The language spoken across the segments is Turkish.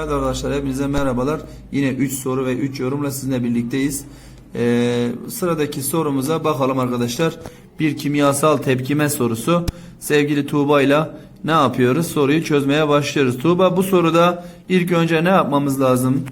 Evet arkadaşlar hepinize merhabalar. Yine 3 soru ve 3 yorumla sizinle birlikteyiz. Ee, sıradaki sorumuza bakalım arkadaşlar. Bir kimyasal tepkime sorusu. Sevgili Tuğba ile ne yapıyoruz? Soruyu çözmeye başlıyoruz. Tuğba bu soruda ilk önce ne yapmamız lazım?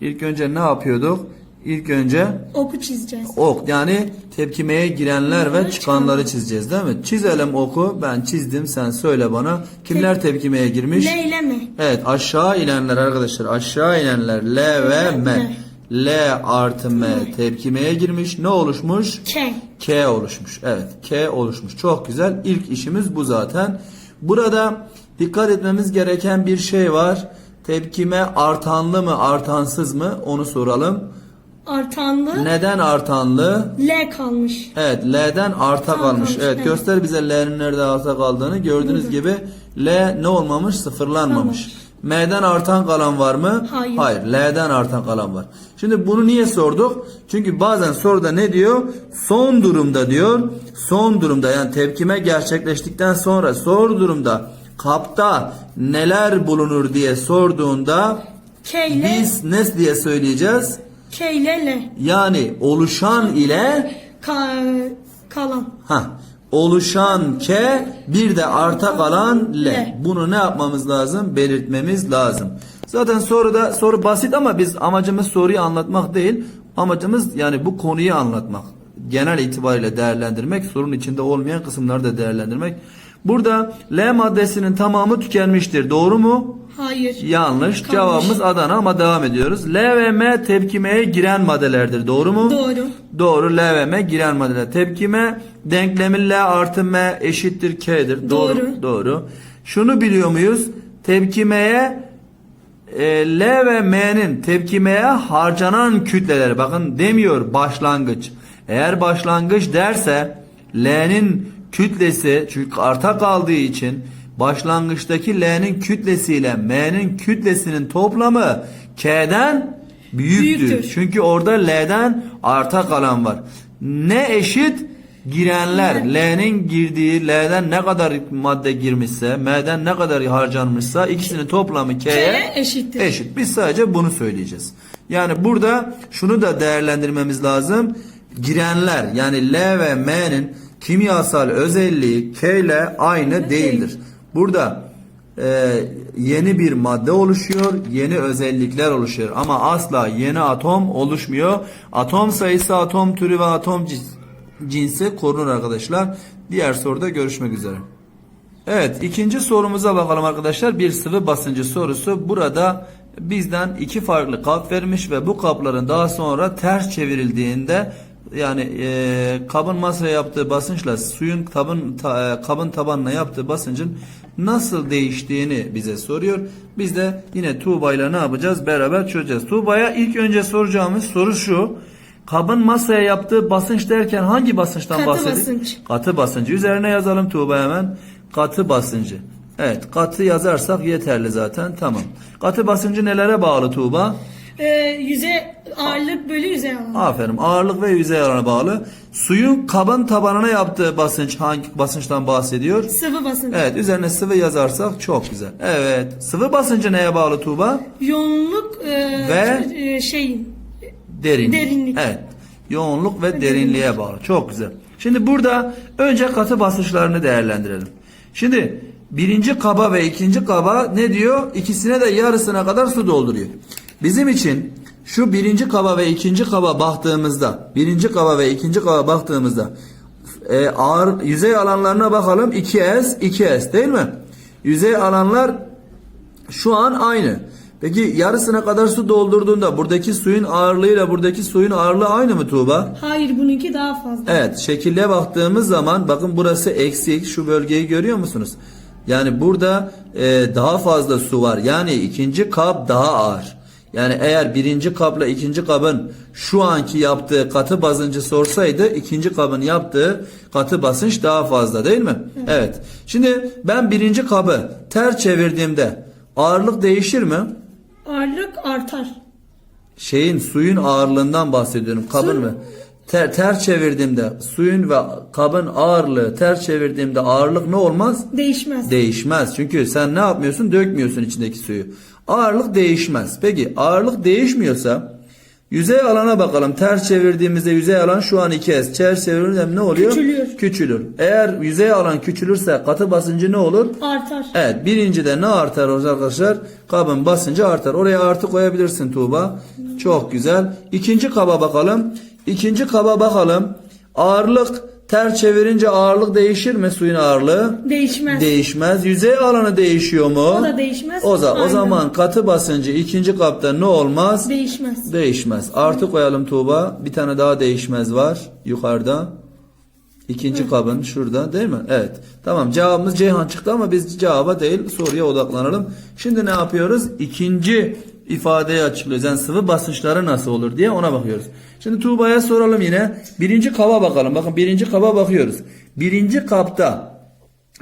İlk önce ne yapıyorduk? İlk önce Oku çizeceğiz. ok yani tepkimeye girenler ve çıkanları çizeceğiz değil mi? Çizelim oku. Ben çizdim sen söyle bana. Kimler tepkimeye girmiş? L ile mi? Evet aşağı inenler arkadaşlar aşağı inenler L ve M. L artı M tepkimeye girmiş. Ne oluşmuş? K. K oluşmuş. Evet K oluşmuş. Çok güzel. İlk işimiz bu zaten. Burada dikkat etmemiz gereken bir şey var. Tepkime artanlı mı artansız mı onu soralım. Artanlı. Neden artanlı? L kalmış. Evet L'den arta Tamam, kalmış. kalmış, Evet evet. göster bize L'nin nerede arta kaldığını. Gördüğünüz gibi L ne olmamış? Sıfırlanmamış. M'den artan kalan var mı? Hayır. Hayır. L'den artan kalan var. Şimdi bunu niye sorduk? Çünkü bazen soruda ne diyor? Son durumda diyor. Son durumda yani tepkime gerçekleştikten sonra son durumda kapta neler bulunur diye sorduğunda K ile biz ne diye söyleyeceğiz? L. Yani oluşan ile Ka kalan. Ha, oluşan K bir de arta kalan L. L. Bunu ne yapmamız lazım? Belirtmemiz lazım. Zaten soruda soru basit ama biz amacımız soruyu anlatmak değil. Amacımız yani bu konuyu anlatmak. Genel itibariyle değerlendirmek, sorunun içinde olmayan kısımları da değerlendirmek. Burada L maddesinin tamamı tükenmiştir. Doğru mu? Hayır. Yanlış. Kalmış. Cevabımız Adana ama devam ediyoruz. L ve M tepkimeye giren maddelerdir. Doğru mu? Doğru. Doğru. L ve M giren maddeler. Tepkime denklemi L artı M eşittir K'dir. Doğru. Doğru. Doğru. Şunu biliyor muyuz? Tepkimeye e, L ve M'nin tepkimeye harcanan kütleleri bakın demiyor başlangıç. Eğer başlangıç derse L'nin kütlesi çünkü arta kaldığı için başlangıçtaki L'nin kütlesiyle M'nin kütlesinin toplamı K'den büyüktür. Büyüktür. Çünkü orada L'den arta kalan var. Ne eşit? Girenler. L'nin girdiği L'den ne kadar madde girmişse M'den ne kadar harcanmışsa ikisinin toplamı K'ye K'ye eşittir. eşit. Biz sadece bunu söyleyeceğiz. Yani burada şunu da değerlendirmemiz lazım. Girenler yani L ve M'nin kimyasal özelliği K ile aynı değildir. Burada e, yeni bir madde oluşuyor, yeni özellikler oluşuyor ama asla yeni atom oluşmuyor. Atom sayısı, atom türü ve atom cins- cinsi korunur arkadaşlar. Diğer soruda görüşmek üzere. Evet ikinci sorumuza bakalım arkadaşlar. Bir sıvı basıncı sorusu. Burada bizden iki farklı kap vermiş ve bu kapların daha sonra ters çevrildiğinde yani e, kabın masaya yaptığı basınçla suyun kabın ta- e, kabın tabanına yaptığı basıncın nasıl değiştiğini bize soruyor. Biz de yine Tuğba ile ne yapacağız? Beraber çözeceğiz. Tuğba'ya ilk önce soracağımız soru şu. Kabın masaya yaptığı basınç derken hangi basınçtan Katı basınç. Katı basıncı. Üzerine yazalım Tuğba hemen. Katı basıncı. Evet katı yazarsak yeterli zaten. Tamam. Katı basıncı nelere bağlı Tuğba? Ee, yüze ağırlık bölü yüzey alanı. Aferin. Ağırlık ve yüzey alanına bağlı. Suyun kabın tabanına yaptığı basınç hangi basınçtan bahsediyor? Sıvı basınç. Evet üzerine sıvı yazarsak çok güzel. Evet. Sıvı basıncı neye bağlı Tuğba? Yoğunluk e, Ve? e, şey Derinlik. Derinlik. Evet. Yoğunluk ve derinliğe bağlı. Çok güzel. Şimdi burada önce katı basınçlarını değerlendirelim. Şimdi birinci kaba ve ikinci kaba ne diyor? İkisine de yarısına kadar su dolduruyor. Bizim için şu birinci kaba ve ikinci kaba baktığımızda, birinci kaba ve ikinci kaba baktığımızda e, ağır yüzey alanlarına bakalım. 2S, 2S değil mi? Yüzey alanlar şu an aynı. Peki yarısına kadar su doldurduğunda buradaki suyun ağırlığıyla buradaki suyun ağırlığı aynı mı Tuğba? hayır bununki daha fazla. Evet şekille baktığımız zaman bakın burası eksik şu bölgeyi görüyor musunuz? Yani burada e, daha fazla su var. Yani ikinci kap daha ağır. Yani eğer birinci kapla ikinci kabın şu anki yaptığı katı basıncı sorsaydı ikinci kabın yaptığı katı basınç daha fazla değil mi? Evet. Şimdi ben birinci kabı ters çevirdiğimde ağırlık değişir mi? Ağırlık artar. şeyin suyun ağırlığından bahsediyorum. Kabın Su- mı? Ter, ters çevirdiğimde suyun ve kabın ağırlığı ters çevirdiğimde ağırlık ne olmaz? Değişmez. Değişmez. Çünkü sen ne yapmıyorsun? Dökmüyorsun içindeki suyu. Ağırlık değişmez. Peki ağırlık değişmiyorsa yüzey alana bakalım. Ters çevirdiğimizde yüzey alan şu an 2S. Ters çevirdiğimizde ne oluyor? Küçülüyor. Küçülür. Eğer yüzey alan küçülürse katı basıncı ne olur? Artar. Evet birincide ne artar arkadaşlar? Kabın basıncı artar. Oraya artı koyabilirsin Tuğba. Çok güzel. İkinci kaba bakalım. İkinci kaba bakalım. Ağırlık ters çevirince ağırlık değişir mi suyun ağırlığı? Değişmez. Değişmez. Yüzey alanı değişiyor mu? O da değişmez. O, za- o Aynen. zaman katı basıncı ikinci kapta ne olmaz? Değişmez. Değişmez. Artı koyalım Tuğba. Bir tane daha değişmez var yukarıda. İkinci kabın şurada değil mi? Evet. Tamam cevabımız Ceyhan çıktı ama biz cevaba değil soruya odaklanalım. Şimdi ne yapıyoruz? İkinci ifadeyi açıklıyoruz. Yani sıvı basınçları nasıl olur diye ona bakıyoruz. Şimdi Tuğba'ya soralım yine. Birinci kaba bakalım. Bakın birinci kaba bakıyoruz. Birinci kapta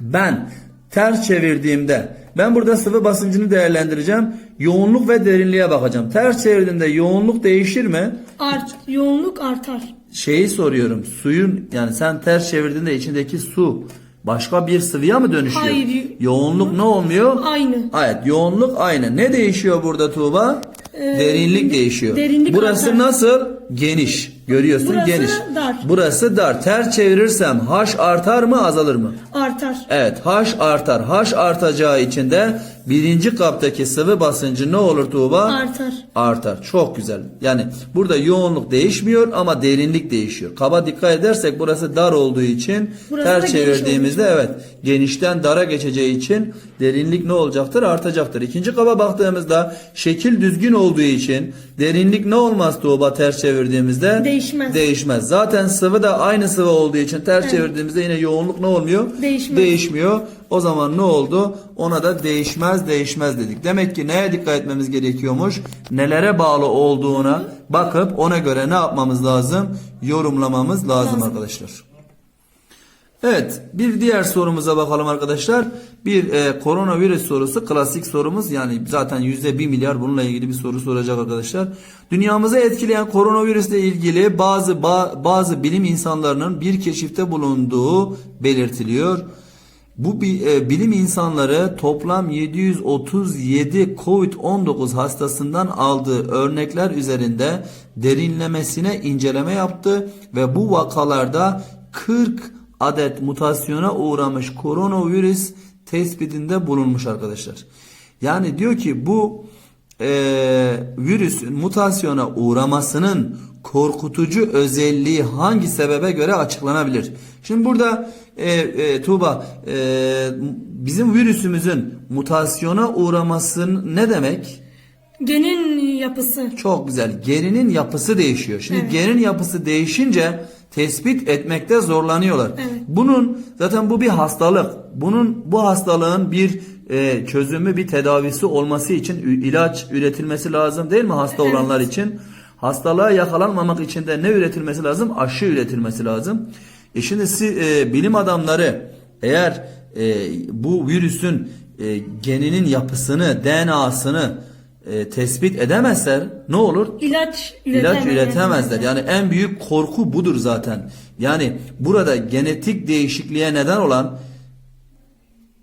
ben ters çevirdiğimde ben burada sıvı basıncını değerlendireceğim. Yoğunluk ve derinliğe bakacağım. Ters çevirdiğimde yoğunluk değişir mi? Art, yoğunluk artar. Şeyi soruyorum. Suyun yani sen ters çevirdiğinde içindeki su başka bir sıvıya mı dönüşüyor? Hayır. Yoğunluk ne olmuyor? Aynı. Evet, yoğunluk aynı. Ne değişiyor burada Tuğba? derinlik de- değişiyor. derinlik Burası artar. nasıl? Geniş. Görüyorsun Burası geniş. dar. Burası dar. Ters çevirirsem H artar mı azalır mı? Artar. Evet H artar. H artacağı için de birinci kaptaki sıvı basıncı ne olur Tuğba? Artar. Artar. Çok güzel. Yani burada yoğunluk değişmiyor ama derinlik değişiyor. Kaba dikkat edersek burası dar olduğu için Burası ters çevirdiğimizde evet genişten dara geçeceği için derinlik ne olacaktır? Artacaktır. İkinci kaba baktığımızda şekil düzgün olduğu için derinlik ne olmaz Tuğba ters çevirdiğimizde? Değişmez. Değişmez. Zaten sıvı da aynı sıvı olduğu için ters çevirdiğimizde yine yoğunluk ne olmuyor? Değişmez. Değişmiyor. O zaman ne oldu? Ona da değişmez değişmez dedik. Demek ki neye dikkat etmemiz gerekiyormuş? Nelere bağlı olduğuna bakıp ona göre ne yapmamız lazım? Yorumlamamız lazım, Lazım. arkadaşlar. Evet bir diğer sorumuza bakalım arkadaşlar. Bir e, koronavirüs sorusu klasik sorumuz yani zaten yüzde bir milyar bununla ilgili bir soru soracak arkadaşlar. Dünyamızı etkileyen koronavirüsle ilgili bazı ba- bazı bilim insanlarının bir keşifte bulunduğu belirtiliyor. Bu e, bilim insanları toplam 737 COVID-19 hastasından aldığı örnekler üzerinde derinlemesine inceleme yaptı ve bu vakalarda 40 adet mutasyona uğramış koronavirüs tespitinde bulunmuş arkadaşlar. Yani diyor ki bu e, virüsün mutasyona uğramasının korkutucu özelliği hangi sebebe göre açıklanabilir? Şimdi burada e, e, Tuğba e, bizim virüsümüzün mutasyona uğraması ne demek? Genin yapısı. Çok güzel. Gerinin yapısı değişiyor. Şimdi Evet. gerin yapısı değişince tespit etmekte zorlanıyorlar. Evet. Bunun zaten bu bir hastalık. Bunun bu hastalığın bir e, çözümü, bir tedavisi olması için ilaç üretilmesi lazım değil mi hasta Evet. olanlar için? Hastalığa yakalanmamak için de ne üretilmesi lazım? Aşı üretilmesi lazım. E şimdi si- e, bilim adamları eğer e, bu virüsün e, geninin yapısını, DNA'sını e, tespit edemezler ne olur? İlaç İlaç üretemez. üretemezler. Yani en büyük korku budur zaten. Yani burada genetik değişikliğe neden olan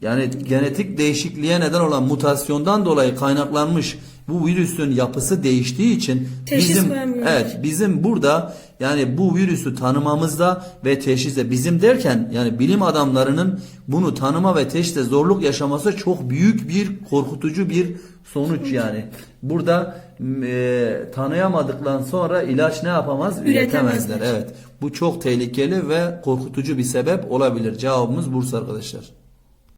yani genetik değişikliğe neden olan mutasyondan dolayı kaynaklanmış bu virüsün yapısı değiştiği için Teşhis bizim koyamıyorlar. evet bizim burada yani bu virüsü tanımamızda ve teşhiste bizim derken yani bilim adamlarının bunu tanıma ve teşhiste zorluk yaşaması çok büyük bir korkutucu bir sonuç yani. Burada e, tanıyamadıktan sonra ilaç ne yapamaz? Üretemezler. Üretemezler. Evet. Bu çok tehlikeli ve korkutucu bir sebep olabilir. Cevabımız Bursa arkadaşlar.